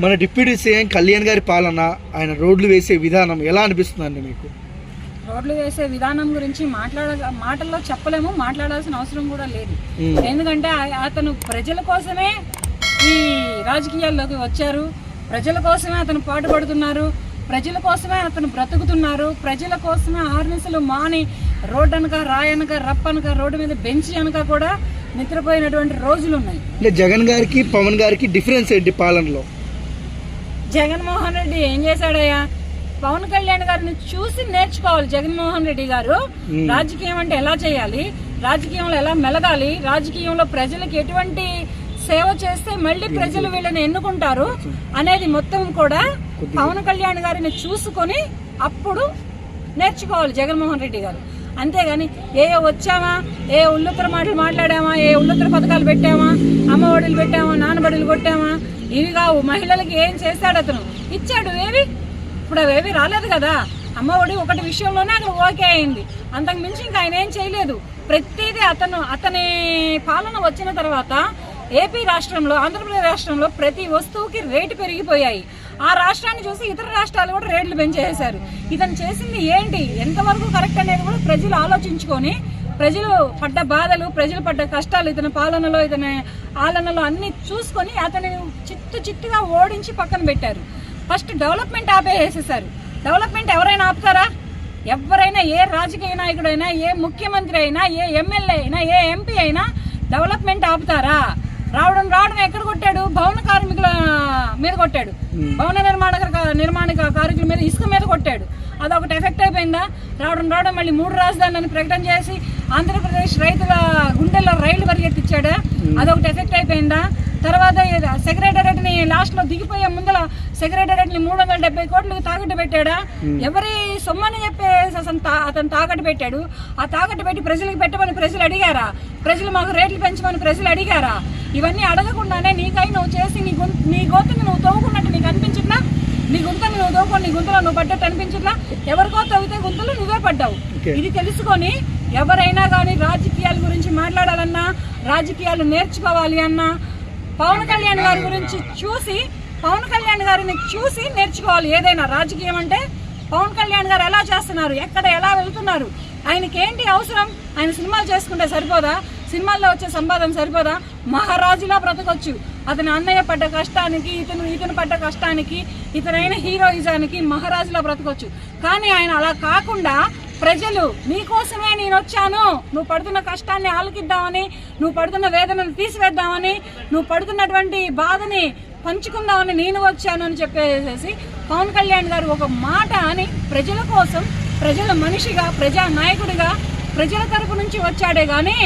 మన deputy CM Kalyan గారి పాలన ఆయన రోడ్లు వేసే విధానం ఎలా అనిపిస్తుందండి మీకు? రోడ్లు వేసే విధానం గురించి మాట్లాడ మాటల్లో చెప్పలేము మాట్లాడాల్సిన అవసరం కూడా లేదు. ఎందుకంటే అతను ప్రజల కోసమే ఈ రాజకీయాల్లోకి వచ్చారు. ప్రజల కోసమే అతను పాటుపడుతున్నారు. ప్రజల కోసమే అతను బ్రతుకుతున్నారు. ప్రజల కోసమే ఆర్నిసలు మాని రోడ్డు అనక రాయనక రప్పనక రోడ్డు మీద బెంచి అనక కూడా నిద్రపోయినటువంటి రోజులు ఉన్నాయి అంటే జగన్ గారికి పవన్ గారికి డిఫరెన్స్ ఏంటి పాలనలో? జగన్మోహన్ రెడ్డి ఏం చేశాడయ్యా? పవన్ కళ్యాణ్ గారిని చూసి నేర్చుకోవాలి జగన్మోహన్ రెడ్డి గారు. రాజకీయం అంటే ఎలా చేయాలి? రాజకీయంలో ఎలా మెలగాలి? రాజకీయంలో ప్రజలకు ఎటువంటి సేవ చేస్తే మళ్ళీ ప్రజలు వీళ్ళని ఎన్నుకుంటారు అనేది మొత్తం కూడా పవన్ కళ్యాణ్ గారిని చూసుకొని అప్పుడు నేర్చుకోవాలి జగన్మోహన్ రెడ్డి గారు. అంతేగాని ఏ వచ్చామా ఏ ఉల్లుత్తర మాటలు మాట్లాడామా ఏ ఉల్లుత్తర పథకాలు పెట్టామా అమ్మ ఒడిలు పెట్టామా నాన్నబడులు కొట్టామా ఇవి కావు. మహిళలకి ఏం చేశాడు అతను? ఇచ్చాడు ఏవి? ఇప్పుడు అవేవి రాలేదు కదా. అమ్మ ఒడి ఒకటి విషయంలోనే అక్కడ ఓకే అయింది. అంతకు మించి ఇంకా ఆయన ఏం చేయలేదు. ప్రతిదీ అతను అతని పాలన వచ్చిన తర్వాత ఏపీ రాష్ట్రంలో ఆంధ్రప్రదేశ్ రాష్ట్రంలో ప్రతి వస్తువుకి రేటు పెరిగిపోయాయి. ఆ రాష్ట్రాన్ని చూసి ఇతర రాష్ట్రాలు కూడా రేట్లు పెంచేశారు. ఇతను చేసింది ఏంటి? ఎంతవరకు కరెక్ట్ అనేది కూడా ప్రజలు ఆలోచించుకొని ప్రజలు పడ్డ బాధలు ప్రజలు పడ్డ కష్టాలు ఇతని పాలనలో ఇతని ఆలనలో అన్ని చూసుకొని అతని చిత్తు చిత్తుగా ఓడించి పక్కన పెట్టారు. First development ఆపేసేసారు. డెవలప్మెంట్ ఎవరైనా ఆపుతారా? ఎవరైనా ఏ రాజకీయ నాయకుడైనా ఏ ముఖ్యమంత్రి అయినా ఏ ఎమ్మెల్యే అయినా ఏ ఎంపీ అయినా డెవలప్మెంట్ ఆపుతారా? రావడం రావడం ఎక్కడ కొట్టాడు? భవన కార్మికుల మీద కొట్టాడు. భవన నిర్మాణ నిర్మాణ కార్మికుల మీద ఇసుక మీద కొట్టాడు. అదొకటి ఎఫెక్ట్ అయిపోయిందా? రావడం రావడం మళ్ళీ మూడు రాజధానులను ప్రకటన చేసి ఆంధ్రప్రదేశ్ రైతుల గుండెల్లో రైళ్ళు పరిగెత్తిచ్చాడా? అదొకటి ఎఫెక్ట్ అయిపోయిందా? తర్వాత సెక్రటరేట్ని లాస్ట్లో దిగిపోయే ముందర సెక్రటరేట్ని మూడు వందల డెబ్బై కోట్లు తాకట్టు పెట్టాడా? ఎవరి సొమ్మని చెప్పేసి అసలు తా- అతను తాకట్టు పెట్టాడు? ఆ తాకట్టు పెట్టి ప్రజలకు పెట్టమని ప్రజలు అడిగారా? ప్రజలు మాకు రేట్లు పెంచమని ప్రజలు అడిగారా? ఇవన్నీ అడగకుండానే నీకై నువ్వు చేసి నీ గొంతు నీ గోతుని నువ్వు తవ్వుకున్నట్టు నీకు అనిపించిందా నీ గుంతని నువ్వు తవ్వుకొని నీ గుంతలో నువ్వు పడ్డట్టు అనిపించిందా ఎవరికో తవ్వితే గుంతలు నువ్వే పడ్డావు. ఇది తెలుసుకొని ఎవరైనా కానీ రాజకీయాల గురించి మాట్లాడాలన్నా రాజకీయాలు నేర్చుకోవాలి అన్నా పవన్ కళ్యాణ్ గారి గురించి చూసి పవన్ కళ్యాణ్ గారిని చూసి నేర్చుకోవాలి ఏదైనా రాజకీయం అంటే పవన్ కళ్యాణ్ గారు ఎలా చేస్తున్నారు ఎక్కడ ఎలా వెళ్తున్నారు ఆయనకి ఏంటి అవసరం ఆయన సినిమాలు చేసుకుంటే సరిపోదా సినిమాల్లో వచ్చే సంపాదన సరిపోదా? మహారాజులా బ్రతకొచ్చు. అతని అన్నయ్య పడ్డ కష్టానికి ఇతను ఇతను పడ్డ కష్టానికి ఇతనైన హీరోయిజానికి మహారాజులా బ్రతకొచ్చు. కానీ ఆయన అలా కాకుండా ప్రజలు నీకోసమే నేను వచ్చాను నువ్వు పడుతున్న కష్టాన్ని ఆలకిద్దామని నువ్వు పడుతున్న వేదనను తీసివేద్దామని నువ్వు పడుతున్నటువంటి బాధని పంచుకుందామని నేను వచ్చాను అని చెప్పేసి పవన్ కళ్యాణ్ గారు ఒక మాట అని ప్రజల కోసం ప్రజల మనిషిగా ప్రజా నాయకుడిగా ప్రజల తరపు నుంచి వచ్చాడే కానీ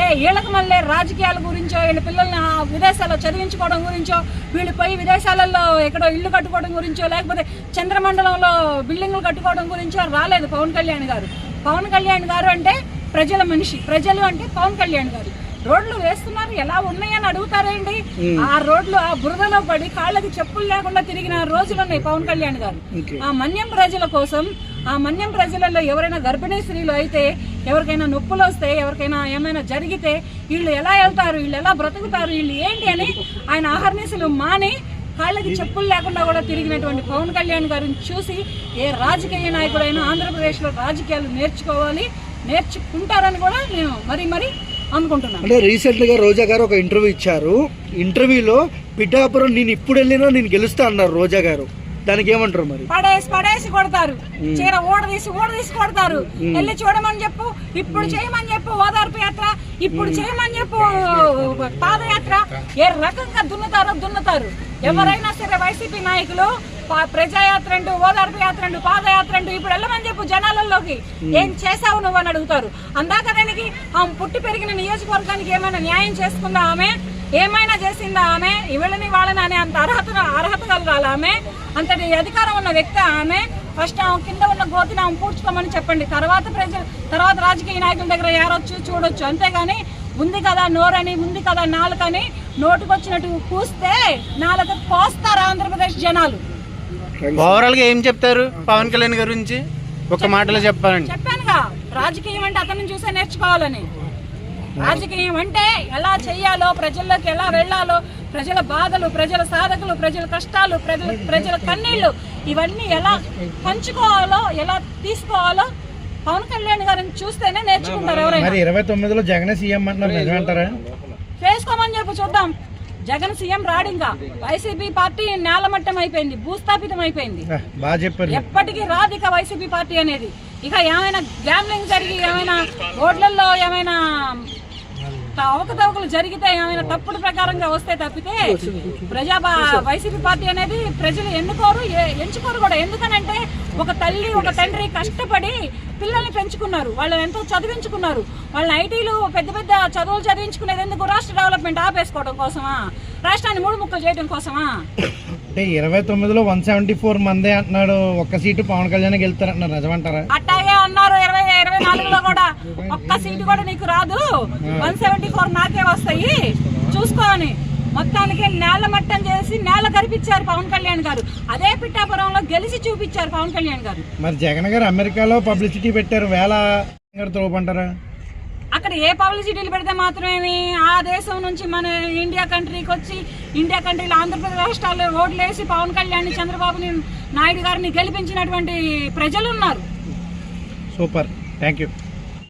ఏ వీళ్ళకి మళ్ళీ రాజకీయాల గురించో వీళ్ళ పిల్లల్ని ఆ విదేశాల్లో చదివించుకోవడం గురించో వీళ్ళు పోయి విదేశాలలో ఎక్కడో ఇల్లు కట్టుకోవడం గురించో లేకపోతే చంద్రమండలంలో బిల్డింగులు కట్టుకోవడం గురించో రాలేదు పవన్ కళ్యాణ్ గారు. పవన్ కళ్యాణ్ గారు అంటే ప్రజల మనిషి. ప్రజలు అంటే పవన్ కళ్యాణ్ గారు. రోడ్లు వేస్తున్నారు ఎలా ఉన్నాయని అడుగుతారేంటి? ఆ రోడ్లు ఆ బురదలో పడి కాళ్ళకి చెప్పులు లేకుండా తిరిగిన రోజులు ఉన్నాయి పవన్ కళ్యాణ్ గారు. ఆ మన్యం ప్రజల కోసం ఆ మన్యం ప్రజలలో ఎవరైనా గర్భిణీ స్త్రీలు అయితే ఎవరికైనా నొప్పులు వస్తే ఎవరికైనా ఏమైనా జరిగితే వీళ్ళు ఎలా వెళ్తారు వీళ్ళు ఎలా బ్రతుకుతారు వీళ్ళు ఏంటి అని ఆయన ఆహర్నిశలు మాని కాళ్ళకి చెప్పులు లేకుండా కూడా తిరిగినటువంటి పవన్ కళ్యాణ్ గారిని చూసి ఏ రాజకీయ నాయకుడైనా ఆంధ్రప్రదేశ్లో రాజకీయాలు నేర్చుకోవాలి నేర్చుకుంటారని కూడా నేను మరీ మరీ అనుకుంటున్నాను. అంటే రీసెంట్గా రోజా గారు ఒక ఇంటర్వ్యూ ఇచ్చారు. ఇంటర్వ్యూలో పిఠాపురం నేను ఇప్పుడు వెళ్ళినా నేను గెలుస్తా అన్నారు రోజా గారు. దానికి ఏమంటారు మరి? పడేసి పడేసి కొడతారు. చీర ఓడదీసి ఓడదీసి కొడతారు. వెళ్ళి చూడమని చెప్పు ఇప్పుడు చేయమని చెప్పు ఓదార్పు యాత్ర ఇప్పుడు చేయమని చెప్పు పాదయాత్ర. ఏ రకంగా దున్నుతారో దున్నుతారు. ఎవరైనా సరే వైసీపీ నాయకులు ప్రజాయాత్ర అంటూ ఓదార్పు యాత్ర అంటూ పాదయాత్ర అంటూ ఇప్పుడు వెళ్ళమని చెప్పు జనాలలోకి. ఏం చేసావు నువ్వు అని అడుగుతారు. అందాక దానికి ఆమె పుట్టి పెరిగిన నియోజకవర్గానికి ఏమైనా న్యాయం చేసుకుందా ఆమె? ఏమైనా చేసిందా ఆమె? ఇవళ్ళని వాళ్ళని అనే అంత అర్హత అర్హత కలగాలి ఆమె? అంతటి అధికారం ఉన్న వ్యక్తి ఆమె? ఫస్ట్ ఆమె కింద ఉన్న గోతిని ఆమె పూడ్చుకోమని చెప్పండి. తర్వాత ప్రజలు తర్వాత రాజకీయ నాయకుల దగ్గర ఏరొచ్చు చూడొచ్చు. అంతేగాని ఉంది కదా నోరని ఉంది కదా నాలుకని నోటుకొచ్చినట్టు కూస్తే నాలుక కోస్తారు ఆంధ్రప్రదేశ్ జనాలు. ఓవరాల్గా ఏం చెప్తారు పవన్ కళ్యాణ్ గారి గురించి? ఒక మాటలో చెప్పాలండి. చెప్పానుగా. రాజకీయం అంటే అతను చూసే నేర్చుకోవాలని. రాజకీయం అంటే ఎలా చెయ్యాలో ప్రజల్లోకి ఎలా వెళ్ళాలో ప్రజల బాధలు ప్రజల సాధకులు ప్రజల కష్టాలు ప్రజల ప్రజల కన్నీళ్ళు ఇవన్నీ ఎలా పంచుకోవాలో ఎలా తీసుకోవాలో పవన్ కళ్యాణ్ గారిని చూస్తేనే నేర్చుకుంటారు ఎవరైనా. మరి ఇరవై తొమ్మిదిలో జగన్ సీఎం అంటున్నారు నిజమంటారా? చేసుకోమని చెప్పి చూద్దాం. జగన్ సీఎం రాడు ఇంకా వైసీపీ పార్టీ నేలమట్టం అయిపోయింది భూస్థాపితం అయిపోయింది. ఎప్పటికీ రాదు ఇక వైసీపీ పార్టీ అనేది. ఇక ఏమైనా గ్యాంబ్లింగ్ జరిగి ఏమైనా ఓట్లలో ఏమైనా అవకతవకలు జరిగితే ఏమైనా తప్పుడు ప్రకారంగా వస్తే తప్పితే ప్రజా వైసీపీ పార్టీ అనేది ప్రజలు ఎన్నుకోరు ఎంచుకోరు కూడా. ఎందుకనంటే ఒక తల్లి ఒక తండ్రి కష్టపడి పిల్లల్ని పెంచుకున్నారు. వాళ్ళని ఎంతో చదివించుకున్నారు. వాళ్ళని ఐటీలు పెద్ద పెద్ద చదువులు చదివించుకునేది ఎందుకు? రాష్ట్ర డెవలప్మెంట్ ఆపేసుకోవడం కోసమా? రాష్ట్రాన్ని మూడు ముక్కలు చేయడం కోసమా? అంటే ఇరవై తొమ్మిదిలో వన్ సెవెంటీ ఫోర్ మందే అంటున్నాడు. ఒక్క సీటు పవన్ కళ్యాణ్ వెళ్తారంటున్నారు నిజమంటారా? అట్టాగే అన్నారు. నాలుగులో కూడా ఒక్క సీటు కూడా నీకు రాదు. వన్ సెవెంటీ ఫోర్ నాకే వస్తాయి. చూసుకో అని మొత్తానికి నేల మట్టం చేసి నేల కరిపించారు పవన్ కళ్యాణ్ గారు. అదే పిఠాపురంలో గెలిచి చూపించారు పవన్ కళ్యాణ్ గారు. మరి జగన్ గారు అమెరికాలో పబ్లిసిటీ పెట్టారు. వేల తోపంటారా అక్కడ ఏ పబ్లిసిటీలు పెడితే మాత్రమేమి? ఆ దేశం నుంచి మన ఇండియా కంట్రీకి వచ్చి ఇండియా కంట్రీలో ఆంధ్రప్రదేశ్ రాష్ట్రాల్లో ఓట్లు వేసి పవన్ కళ్యాణ్ చంద్రబాబు నాయుడు గారిని గెలిపించినటువంటి ప్రజలు ఉన్నారు. సూపర్. thank you.